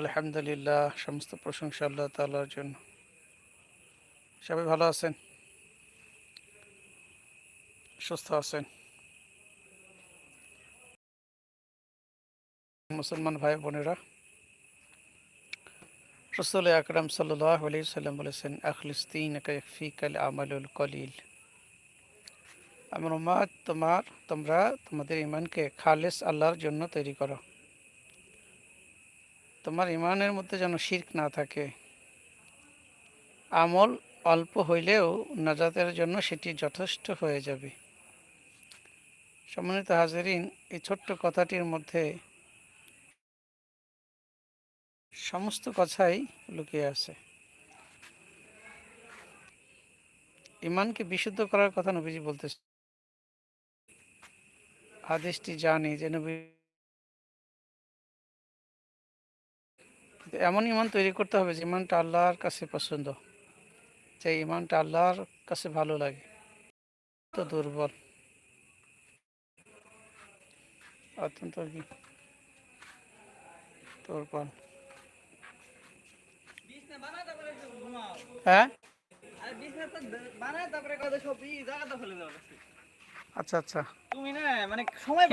আলহামদুলিল্লাহ সমস্ত প্রশংসা আল্লাহ তালার জন্য। সবাই ভালো আছেন? সুস্থ আছেন? মুসলমান ভাই বোনেরা, রসুল আকরাম সাল্লাহ আলি সাল্লাম বলেছেন আখলিস্তিন কাল আমালুল কলিল। আমার উম্মাদ তোমার, তোমরা তোমাদের ইমানকে খালেস আল্লাহর জন্য তৈরি করো। তোমার ইমানের মধ্যে যেন শির্ক না থাকে। আমল অল্প হইলেও নাজাতের জন্য সেটি যথেষ্ট হয়ে যাবে। সম্মানিত হাজারিন, এই ছোট্ট কথাটির মধ্যে সমস্ত কথাই লুকিয়ে আছে। ইমানকে বিশুদ্ধ করার কথা নবীজি বলতেছে হাদিসটি জানি যে নবী এমন ইমান তৈরি করতে হবে যে ইমানটা আল্লাহর কাছে পছন্দ যে ইমানটা আল্লাহর কাছে ভালো লাগে। তো দুর্বল। অত্যন্ত কি দুর্বল। হ্যাঁ। আচ্ছা আচ্ছা। মানে সময়